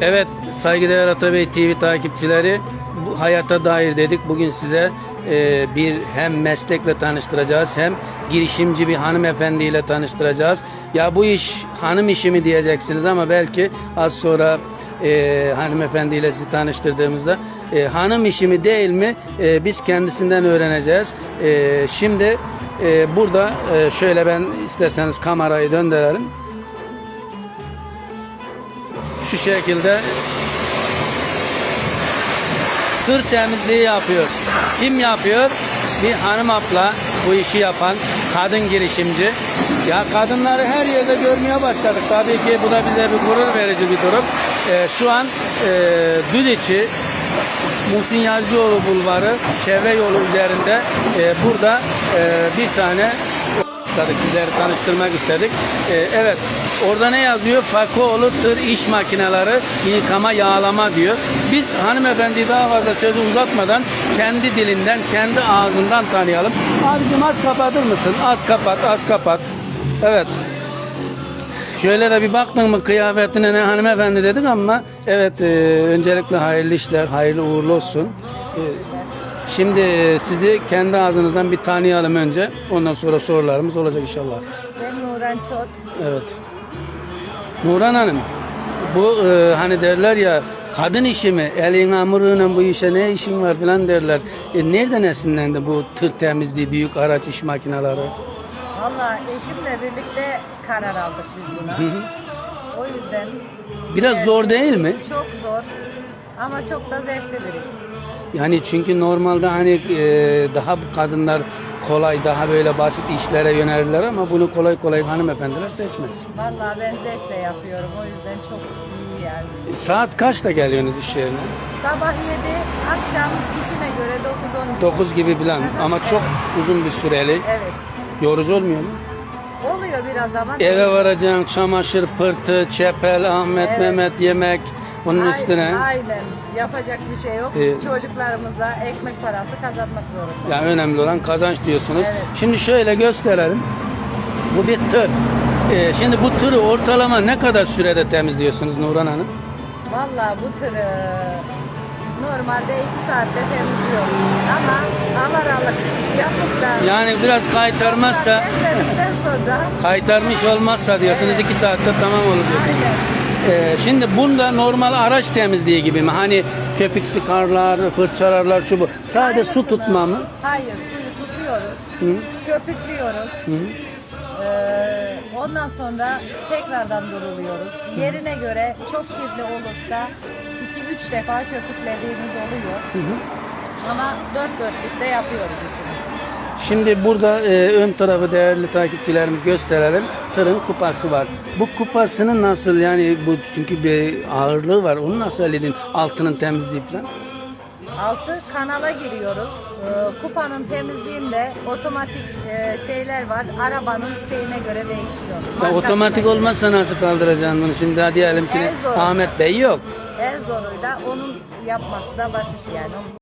Evet saygıdeğer Atabey TV takipçileri bu hayata dair dedik. Bugün size e, bir hem meslekle tanıştıracağız hem girişimci bir hanımefendiyle tanıştıracağız. Ya bu iş hanım işi mi diyeceksiniz ama belki az sonra e, hanımefendiyle sizi tanıştırdığımızda e, hanım işi mi değil mi e, biz kendisinden öğreneceğiz. E, şimdi e, burada e, şöyle ben isterseniz kamerayı döndürelim. Şu şekilde tır temizliği yapıyor. Kim yapıyor? Bir hanım abla bu işi yapan kadın girişimci. Ya kadınları her yerde görmeye başladık. Tabii ki bu da bize bir gurur verici bir durum. Ee, şu an e, Düdiçi Muhsin Yazıcıoğlu Bulvarı çevre yolu üzerinde e, burada e, bir tane istedik, sizleri tanıştırmak istedik. Ee, evet, orada ne yazıyor? Fakoğlu tır iş makineleri yıkama yağlama diyor. Biz hanımefendi daha fazla sözü uzatmadan kendi dilinden, kendi ağzından tanıyalım. Abicim az kapatır mısın? Az kapat, az kapat. Evet. Şöyle de bir baktın mı kıyafetine ne hanımefendi dedik ama evet e, öncelikle hayırlı işler, hayırlı uğurlu olsun. E, şimdi sizi kendi ağzınızdan bir tanıyalım önce. Ondan sonra sorularımız olacak inşallah. Ben Nuran Çot. Evet. Nurhan Hanım, bu e, hani derler ya kadın işi mi? Elin hamuruyla bu işe ne işin var falan derler. E, nereden esinlendi bu tır temizliği, büyük araç iş makineleri? Valla eşimle birlikte karar aldık biz buna. O yüzden Biraz zor değil mi? çok zor ama çok da zevkli bir iş. Yani çünkü normalde hani e, daha kadınlar kolay, daha böyle basit işlere yönelirler ama bunu kolay kolay hanımefendiler seçmez. Valla ben zevkle yapıyorum o yüzden çok iyi yani. Saat kaçta geliyorsunuz iş yerine? Sabah 7, akşam işine göre 9-10 9 gibi falan ama çok uzun bir süreli. Evet. Yorucu olmuyor mu? Oluyor biraz ama. Eve varacaksın çamaşır, pırtı, çepel, Ahmet, Evet. Mehmet yemek bunun Ay- üstüne. Aynen. Yapacak bir şey yok. Ee, Çocuklarımıza ekmek parası kazanmak zorunda. Yani önemli olan kazanç diyorsunuz. Evet. Şimdi şöyle gösterelim. Bu bir tır. Ee, şimdi bu tırı ortalama ne kadar sürede temizliyorsunuz Nurhan Hanım? Valla bu tırı normalde 2 saatte temizliyoruz. Ama avaralık yapıp da Yani biraz kaytarmazsa, temizledikten sonra kaytarmış olmazsa diyorsunuz iki saatte tamam olur diyorsunuz. aynen. Ee, şimdi bunda normal araç temizliği gibi mi? Hani köpük sıkarlar, fırçalarlar şu bu. Sadece su tutma mı? Hayır suyu tutuyoruz. Köpüklüyoruz. Ee, ondan sonra tekrardan duruluyoruz. Yerine göre çok kirli olursa 2-3 defa köpüklediğimiz oluyor. Ama dört dörtlükte yapıyoruz işimizi. Şimdi burada e, ön tarafı değerli takipçilerimiz gösterelim. Tırın kupası var. Bu kupasının nasıl yani bu çünkü bir ağırlığı var. Onu nasıl halledin? Altının temizliği falan. Altı kanala giriyoruz. Ee, kupanın temizliğinde otomatik e, şeyler var. Arabanın şeyine göre değişiyor. Ya Markasına otomatik göre. olmazsa nasıl kaldıracaksın bunu? Şimdi hadi diyelim ki En. Ahmet Bey yok. En zoruyla onun yapması da basit yani.